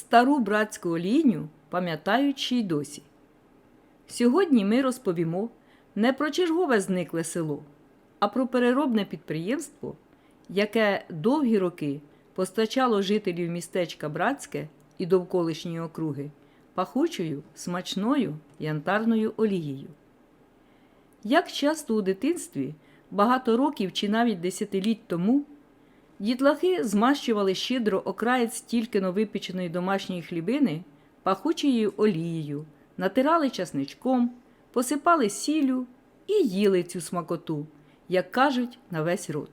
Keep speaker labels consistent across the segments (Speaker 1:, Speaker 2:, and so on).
Speaker 1: Стару братську олійню пам'ятають й досі. Сьогодні ми розповімо не про чергове зникле село, а про переробне підприємство, яке довгі роки постачало жителів містечка Братське і довколишньої округи пахучою, смачною янтарною олією. Як часто у дитинстві, багато років чи навіть десятиліть тому, дітлахи змащували щедро окраєць тільки но випеченої домашньої хлібини пахучою олією, натирали часничком, посипали сіллю і їли цю смакоту, як кажуть, на весь рот.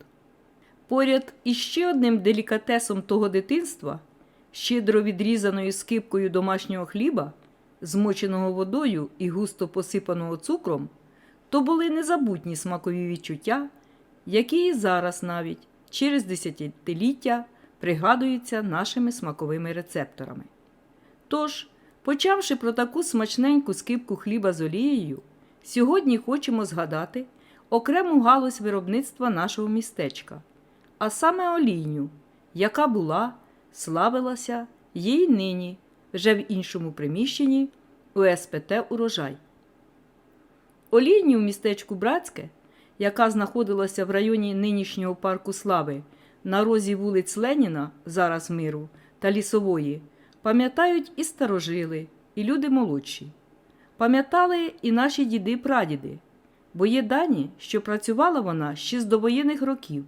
Speaker 1: Поряд із ще одним делікатесом того дитинства, щедро відрізаною скипкою домашнього хліба, змоченого водою і густо посипаного цукром, то були незабутні смакові відчуття, які і зараз навіть через десятиліття пригадуються нашими смаковими рецепторами. Тож, почавши про таку смачненьку скипку хліба з олією, сьогодні хочемо згадати окрему галузь виробництва нашого містечка, а саме олійню, яка була, славилася є нині, вже в іншому приміщенні у СПТ Урожай. Олійню в містечку Братське, яка знаходилася в районі нинішнього парку Слави на розі вулиць Леніна, зараз миру, та Лісової, пам'ятають і старожили, і люди молодші. Пам'ятали і наші діди-прадіди, бо є дані, що працювала вона ще з довоєнних років.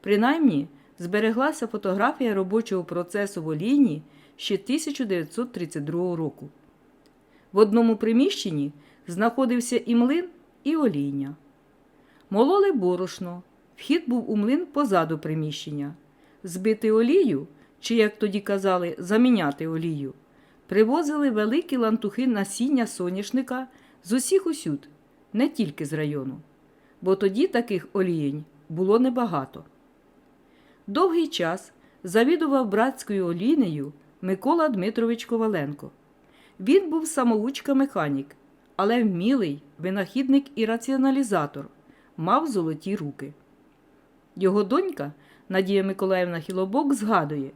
Speaker 1: Принаймні, збереглася фотографія робочого процесу в Олійні ще 1932 року. В одному приміщенні знаходився і млин, і олійня. Мололи борошно, вхід був у млин позаду приміщення. Збити олію, чи, як тоді казали, заміняти олію, привозили великі лантухи насіння соняшника з усіх усюд, не тільки з району, бо тоді таких олієнь було небагато. Довгий час завідував братською олійнею Микола Дмитрович Коваленко. Він був самоучка-механік, але вмілий винахідник і раціоналізатор, мав золоті руки. Його донька Надія Миколаївна Хілобок згадує,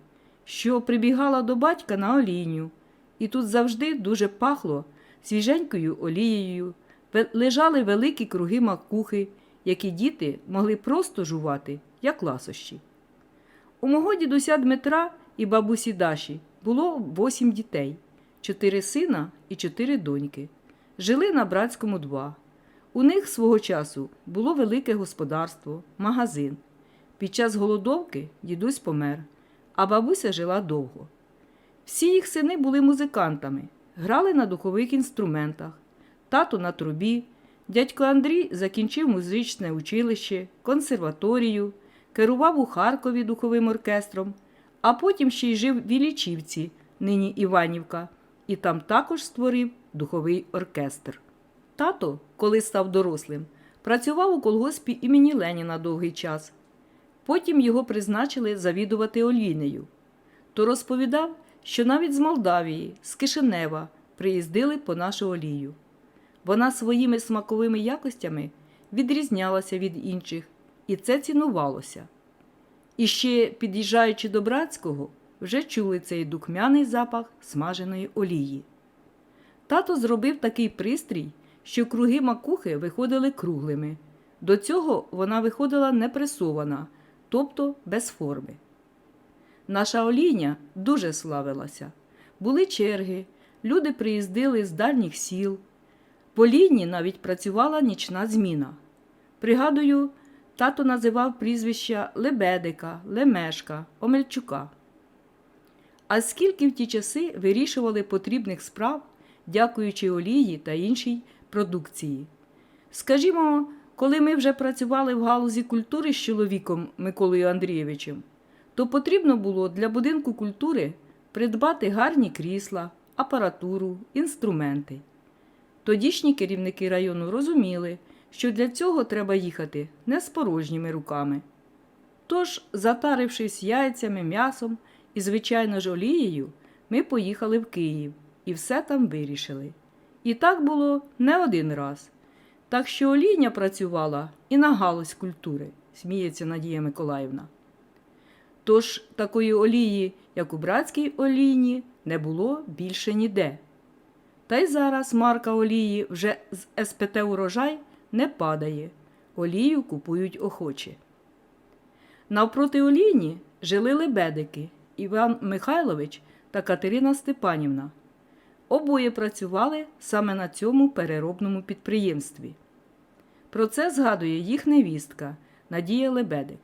Speaker 1: що прибігала до батька на олійню, і тут завжди дуже пахло свіженькою олією, лежали великі круги макухи, які діти могли просто жувати, як ласощі. У мого дідуся Дмитра і бабусі Даші було восім дітей, чотири сина і чотири доньки. Жили на братському два. У них свого часу було велике господарство, магазин. Під час голодовки дідусь помер, а бабуся жила довго. Всі їх сини були музикантами, грали на духових інструментах, тато на трубі, дядько Андрій закінчив музичне училище, консерваторію, керував у Харкові духовим оркестром, а потім ще й жив в Ілічівці, нині Іванівка, і там також створив духовий оркестр. Тато, коли став дорослим, працював у колгоспі імені Леніна довгий час. Потім його призначили завідувати олійнею. То розповідав, що навіть з Молдавії, з Кишинева приїздили по нашу олію. Вона своїми смаковими якостями відрізнялася від інших, і це цінувалося. І ще, під'їжджаючи до Братського, вже чули цей духмяний запах смаженої олії. Тато зробив такий пристрій, що круги макухи виходили круглими. До цього вона виходила непресована, тобто без форми. Наша олійня дуже славилася. Були черги, люди приїздили з дальніх сіл. В олійні навіть працювала нічна зміна. Пригадую, тато називав прізвища Лебедика, Лемешка, Омельчука. А скільки в ті часи вирішували потрібних справ, дякуючи олії та іншій продукції. Скажімо, коли ми вже працювали в галузі культури з чоловіком Миколою Андрійовичем, то потрібно було для будинку культури придбати гарні крісла, апаратуру, інструменти. Тодішні керівники району розуміли, що для цього треба їхати не з порожніми руками. Тож, затарившись яйцями, м'ясом і, звичайно ж, олією, ми поїхали в Київ і все там вирішили. І так було не один раз. Так що олійня працювала і на галузь культури, сміється Надія Миколаївна. Тож такої олії, як у братській олійні, не було більше ніде. Та й зараз марка олії вже з СПТ урожай не падає. Олію купують охоче. Навпроти олійні жили лебедики Іван Михайлович та Катерина Степанівна. Обоє працювали саме на цьому переробному підприємстві. Про це згадує їх невістка Надія Лебедик.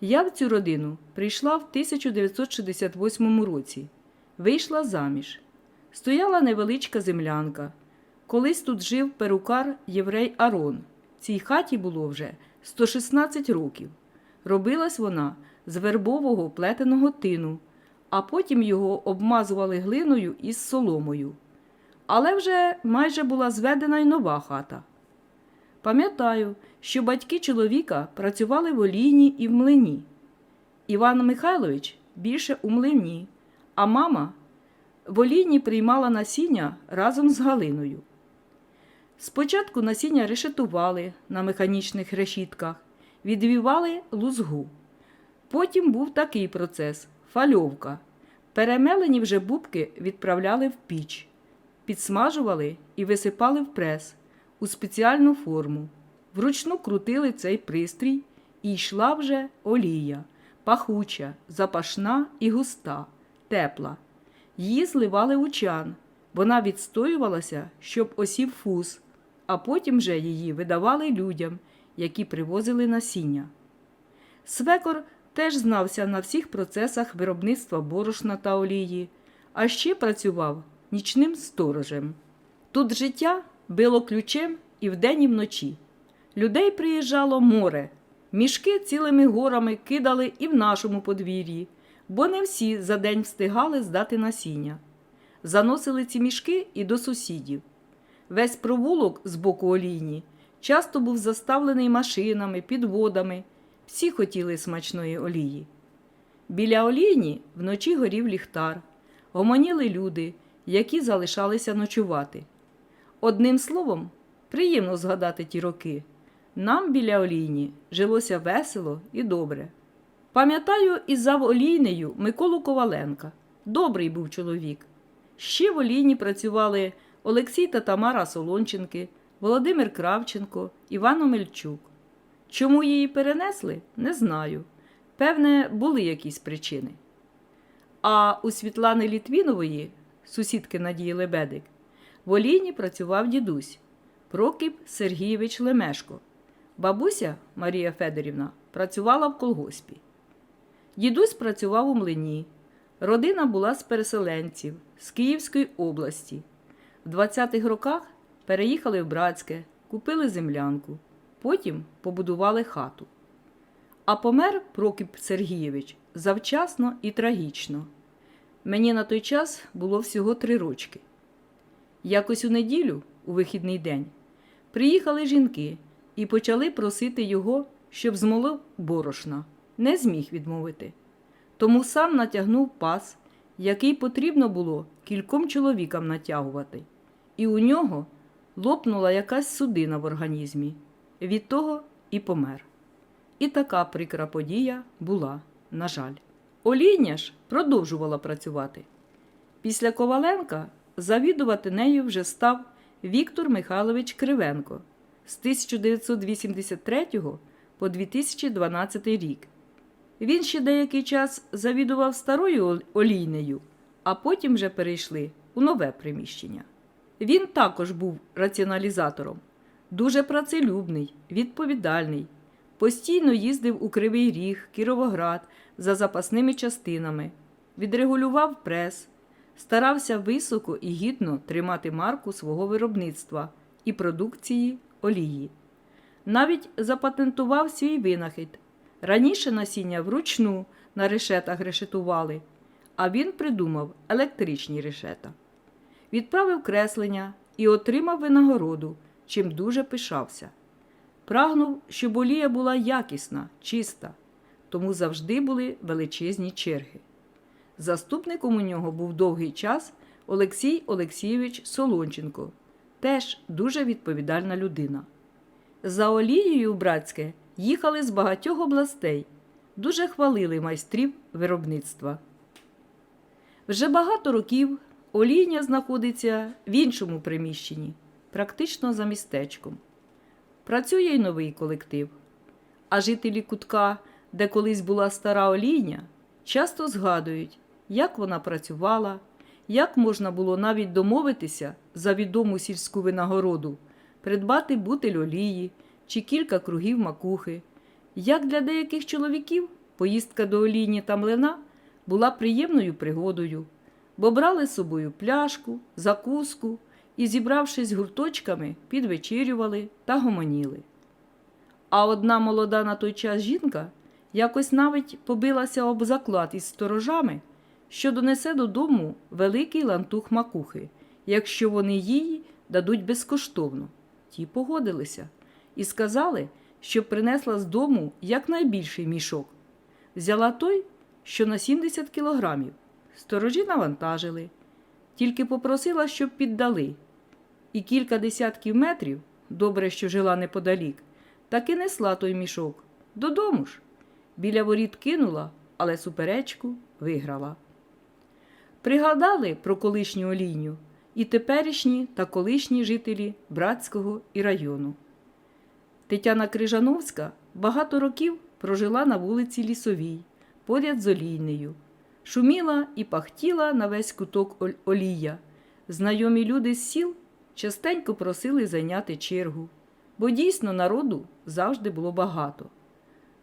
Speaker 1: Я в цю родину прийшла в 1968 році, вийшла заміж. Стояла невеличка землянка. Колись тут жив перукар єврей Арон. Цій хаті було вже 116 років. Робилась вона з вербового плетеного тину, а потім його обмазували глиною із соломою. Але вже майже була зведена й нова хата. Пам'ятаю, що батьки чоловіка працювали в олійні і в млині. Іван Михайлович більше у млині, а мама в олійні приймала насіння разом з Галиною. Спочатку насіння решетували на механічних решітках, відвівали лузгу. Потім був такий процес фальовка. Перемелені вже бубки відправляли в піч, підсмажували і висипали в прес у спеціальну форму. Вручну крутили цей пристрій і йшла вже олія, пахуча, запашна і густа, тепла. Її зливали у чан. Вона відстоювалася, щоб осів фуз, а потім же її видавали людям, які привозили насіння. Свекор теж знався на всіх процесах виробництва борошна та олії, а ще працював нічним сторожем. Тут життя било ключем і вдень, і вночі. Людей приїжджало море, мішки цілими горами кидали і в нашому подвір'ї, бо не всі за день встигали здати насіння. Заносили ці мішки і до сусідів. Весь провулок з боку олійні часто був заставлений машинами, підводами. Всі хотіли смачної олії. Біля олійні вночі горів ліхтар, гомоніли люди, які залишалися ночувати. Одним словом, приємно згадати ті роки. Нам біля олійні жилося весело і добре. Пам'ятаю і зав олійнею Миколу Коваленка. Добрий був чоловік. Ще в олійні працювали Олексій та Тамара Солонченки, Володимир Кравченко, Іван Омельчук. Чому її перенесли, не знаю. Певне, були якісь причини. А у Світлани Літвінової, сусідки Надії Лебедик, в Олійні працював дідусь Прокіп Сергійович Лемешко. Бабуся Марія Федорівна працювала в колгоспі. Дідусь працював у млині. Родина була з переселенців з Київської області. В 20-х роках переїхали в Братське, купили землянку, потім побудували хату. А помер Прокіп Сергійович завчасно і трагічно. Мені на той час було всього три рочки. Якось у неділю, у вихідний день, приїхали жінки і почали просити його, щоб змолив борошна. Не зміг відмовити. Тому сам натягнув пас, який потрібно було кільком чоловікам натягувати, і у нього лопнула якась судина в організмі. Від того і помер. І така прикра подія була, на жаль. Олійня ж продовжувала працювати. Після Коваленка завідувати нею вже став Віктор Михайлович Кривенко з 1983 по 2012 рік. Він ще деякий час завідував старою олійнею, а потім вже перейшли у нове приміщення. Він також був раціоналізатором, дуже працелюбний, відповідальний, постійно їздив у Кривий Ріг, Кіровоград за запасними частинами, відрегулював прес, старався високо і гідно тримати марку свого виробництва і продукції олії. Навіть запатентував свій винахід. Раніше насіння вручну на решетах решетували, а він придумав електричні решета. Відправив креслення і отримав винагороду, чим дуже пишався. Прагнув, щоб олія була якісна, чиста, тому завжди були величезні черги. Заступником у нього був довгий час Олексій Олексійович Солонченко, теж дуже відповідальна людина. За олією Братське їхали з багатьох областей, дуже хвалили майстрів виробництва. Вже багато років олійня знаходиться в іншому приміщенні, практично за містечком. Працює й новий колектив. А жителі кутка, де колись була стара олійня, часто згадують, як вона працювала, як можна було навіть домовитися за відому сільську винагороду, придбати бутиль олії чи кілька кругів макухи. Як для деяких чоловіків поїздка до олійні та млина була приємною пригодою, бо брали з собою пляшку, закуску і, зібравшись гурточками, підвечерювали та гомоніли. А одна молода на той час жінка якось навіть побилася об заклад із сторожами, що донесе додому великий лантух макухи, якщо вони її дадуть безкоштовно. Ті погодилися і сказали, щоб принесла з дому якнайбільший мішок. Взяла той, що на 70 кілограмів. Сторожі навантажили, тільки попросила, щоб піддали. І кілька десятків метрів, добре, що жила неподалік, таки несла той мішок. Додому ж. Біля воріт кинула, але суперечку виграла. Пригадали про колишню олійню і теперішні та колишні жителі Братського і району. Тетяна Крижановська багато років прожила на вулиці Лісовій, поряд з олійнею. Шуміла і пахтіла на весь куток олія. Знайомі люди з сіл частенько просили зайняти чергу, бо дійсно народу завжди було багато.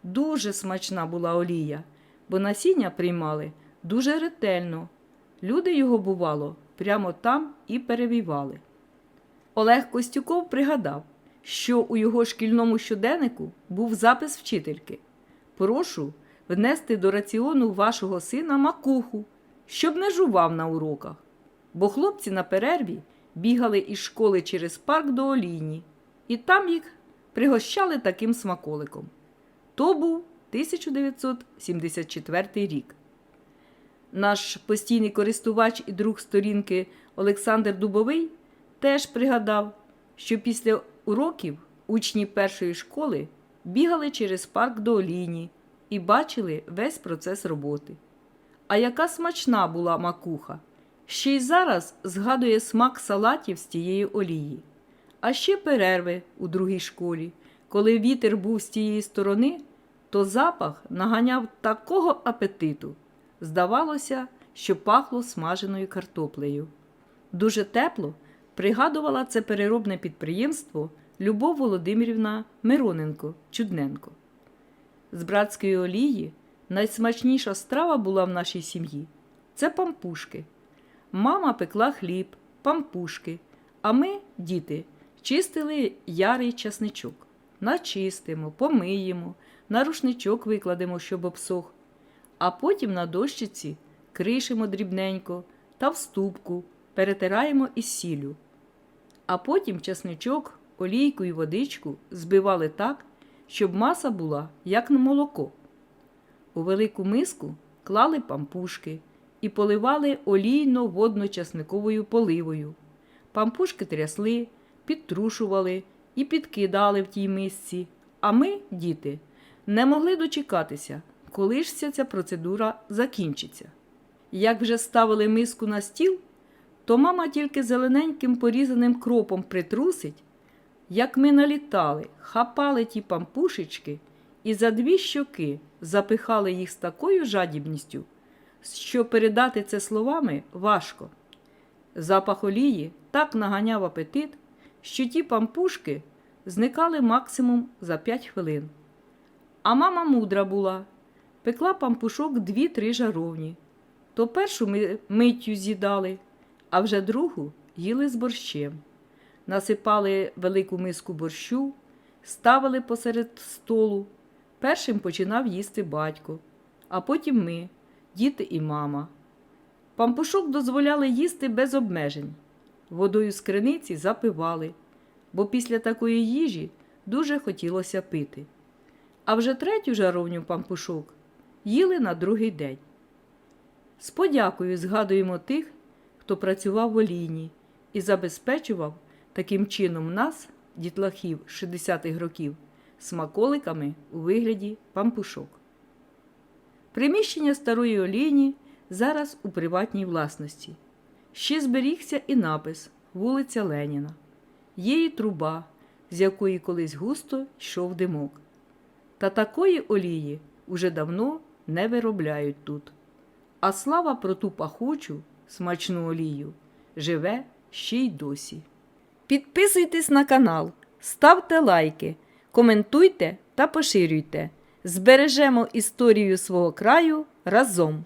Speaker 1: Дуже смачна була олія, бо насіння приймали дуже ретельно. Люди його, бувало, прямо там і перевівали. Олег Костюков пригадав, що у його шкільному щоденнику був запис вчительки. Прошу внести до раціону вашого сина макуху, щоб не жував на уроках. Бо хлопці на перерві бігали із школи через парк до олійні, і там їх пригощали таким смаколиком. То був 1974 рік. Наш постійний користувач і друг сторінки Олександр Дубовий теж пригадав, що після уроків учні першої школи бігали через парк до олійні і бачили весь процес роботи. А яка смачна була макуха! Ще й зараз згадує смак салатів з тієї олії. А ще перерви у другій школі. Коли вітер був з тієї сторони, то запах наганяв такого апетиту. Здавалося, що пахло смаженою картоплею. Дуже тепло пригадувала це переробне підприємство Любов Володимирівна Мироненко Чудненко. З братської олії найсмачніша страва була в нашій сім'ї це пампушки. Мама пекла хліб, пампушки, а ми, діти, чистили ярий часничок. Начистимо, помиємо, на рушничок викладемо, щоб обсох, а потім на дощиці кришимо дрібненько та в ступку перетираємо із сіллю. А потім часничок, олійку і водичку збивали так, щоб маса була як на молоко. У велику миску клали пампушки і поливали олійно-водно-часниковою поливою. Пампушки трясли, підтрушували і підкидали в тій мисці. А ми, діти, не могли дочекатися, коли ж ця процедура закінчиться. Як вже ставили миску на стіл, то мама тільки зелененьким порізаним кропом притрусить, як ми налітали, хапали ті пампушечки і за дві щоки запихали їх з такою жадібністю, що передати це словами важко. Запах олії так наганяв апетит, що ті пампушки зникали максимум за 5 хвилин. А мама мудра була, пекла пампушок дві-три жаровні. То першу ми миттю з'їдали, а вже другу їли з борщем. Насипали велику миску борщу, ставили посеред столу. Першим починав їсти батько, а потім ми, діти і мама. Пампушок дозволяли їсти без обмежень. Водою з криниці запивали, бо після такої їжі дуже хотілося пити. А вже третю жаровню пампушок їли на другий день. З подякою згадуємо тих, хто працював в олійні і забезпечував таким чином нас, дітлахів 60-х років, смаколиками у вигляді пампушок. Приміщення старої олійні зараз у приватній власності. Ще зберігся і напис вулиця Леніна. Є і труба, з якої колись густо йшов димок. Та такої олії уже давно не виробляють тут. А слава про ту пахучу, смачну олію живе ще й досі. Підписуйтесь на канал, ставте лайки, коментуйте та поширюйте. Збережемо історію свого краю разом.